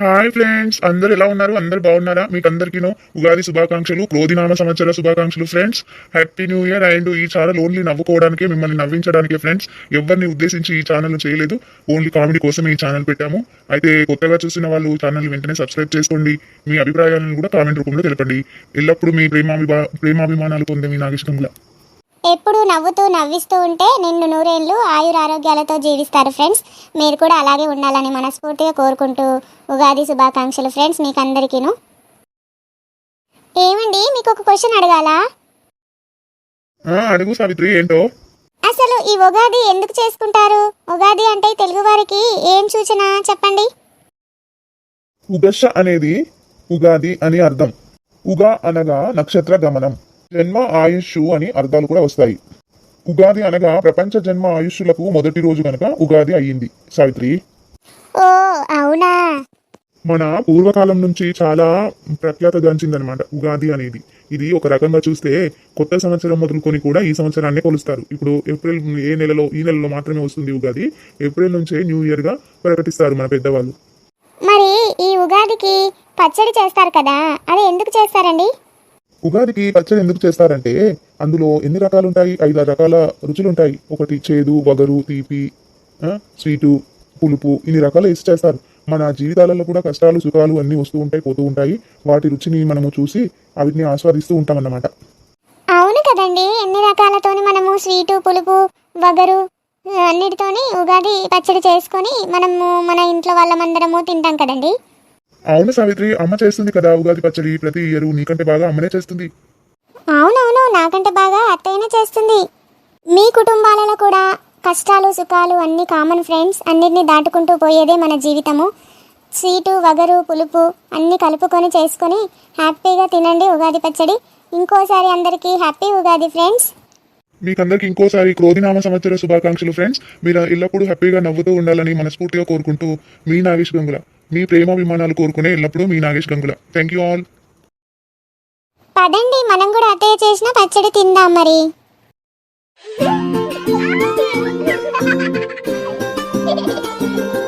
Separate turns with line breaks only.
Hi friends అందరు ఎలా ఉన్నారు? అందరు బాగున్నారా? మీకు అందరికీను ఉగాది శుభాకాంక్షలు క్రోధినామ సంవత్సర శుభాకాంక్షలు friends. Happy new year and ఈ ఛానల్ ఓన్లీ నవ్వుకోవడానికి మిమ్మల్ని నవ్వించడానికి ఫ్రెండ్స్. ఎవరిని ఉద్దేశించి ఈ ఛానల్ చేయలేదు. ఓన్లీ కామెడీ కోసం ఈ ఛానల్ పెట్టాము. అయితే కొత్తగా చూసిన వాళ్ళు ఛానల్ వెంటనే సబ్స్క్రైబ్ చేసుకోండి. మీ అభిప్రాయాలను కూడా కామెంట్ రూపంలో తెలపండి. ఎల్లప్పుడూ మీ ప్రేమాభిమా ప్రేమాభిమానాలు పొందే మీ నాగేశ్వరంలా.
ఎప్పుడు నవ్వుతూ నవ్విస్తూ ఉంటే నిన్ను నూరేళ్ళు ఆయురారోగ్యాలతో జీవిస్తారు ఫ్రెండ్స్. మీరు కూడా అలాగే ఉండాలని మనస్ఫూర్తిగా కోరుకుంటూ ఉగాది శుభాకాంక్షలు ఫ్రెండ్స్ మీకు అందరికీను ఏమండి మీకు ఒక క్వశ్చన్ అడగాలా?
అడుగు సావిత్రి ఏంటో?
అసలు ఈ ఉగాది ఎందుకు చేసుకుంటారు? ఉగాది అంటే తెలుగు వారికి ఏం సూచన చెప్పండి?
ఉగశ అనేది ఉగాది అని అర్థం. ఉగా అనగా నక్షత్ర గమనం. జన్మ ఆయుష్ అని అర్థాలు కూడా వస్తాయి. ఉగాది అనగా ప్రపంచ జన్మ ఆయుష్లకు మొదటి రోజు గనక ఉగాది అయ్యింది. సావిత్రి?
ఓ అవునా?
మన పూర్వకాలం నుంచి చాలా ప్రఖ్యాతగాంచిందనమాట ఉగాది అనేది. ఇది ఒక రకంగా చూస్తే కొత్త సంవత్సరం మొదలుకొని కూడా ఈ సంవత్సరాన్ని కొలుస్తారు. ఇప్పుడు ఏప్రిల్ ఏ నెలలో ఈ నెలలో మాత్రమే వస్తుంది ఉగాది. ఏప్రిల్ నుంచే న్యూ ఇయర్గా ప్రకటిస్తారు మన పెద్దవాళ్ళు.
మరి ఈ ఉగాదికి పచ్చడి చేస్తారు కదా? అది ఎందుకు చేస్తారండి?
ఉగాదికి పచ్చడి ఎందుకు చేస్తారంటే అందులో ఎన్ని రకాలు ఉంటాయి ఐదారు రకాల రుచులు ఉంటాయి ఒకటి చేదు వగరు తీపి స్వీటు పులుపు ఇన్ని రకాలు వేసి చేస్తారు. మన జీవితాలలో కూడా కష్టాలు సుఖాలు అన్నీ వస్తూ ఉంటాయి పోతూ ఉంటాయి. వాటి రుచిని మనము చూసి వాటిని ఆస్వాదిస్తూ ఉంటాం అన్నమాట
అవును కదండి. ఎన్ని రకాలతోని మనము స్వీటు పులుపు వగరు అన్నిటితోని ఉగాది పచ్చడి చేసుకొని మనము మన ఇంట్లో వాళ్ళమందరము తింటాం కదండి.
అవును సావిత్రి అమ్మ చేస్తుంది కదా ఉగాది పచ్చడి. ప్రతి ఇయర్ నీకంటే బాగా అమ్మనే చేస్తుంది.
అవునవును నాకంటే బాగా అత్తయ్యనే చేస్తుంది. మీ కుటుంబాలలో కూడా కష్టాలు సుఖాలు అన్నీ కామన్ ఫ్రెండ్స్ అన్నిటిని దాటుకుంటూ పోయేదే మన జీవితము. స్వీటు వగరు పులుపు అన్నీ కలుపుకొని చేసుకొని హ్యాపీగా తినండి ఉగాది పచ్చడి. ఇంకోసారి అందరికీ హ్యాపీ ఉగాది ఫ్రెండ్స్.
మీకందరికి ఇంకోసారి క్రోధినామ సంవత్సర శుభాకాంక్షలు ఫ్రెండ్స్. మీరు ఎల్లప్పుడూ హ్యాపీగా నవ్వుతూ ఉండాలని మనస్ఫూర్తిగా కోరుకుంటూ మీ నాగేష్ గంగుల. మీ ప్రేమాభిమానాలు కోరుకునే ఎల్లప్పుడూ మీ Nagesh Gangula. Thank you all
పదండి మనం కూడా అత్తయ్య చేసిన పచ్చడి తిందాం మరి.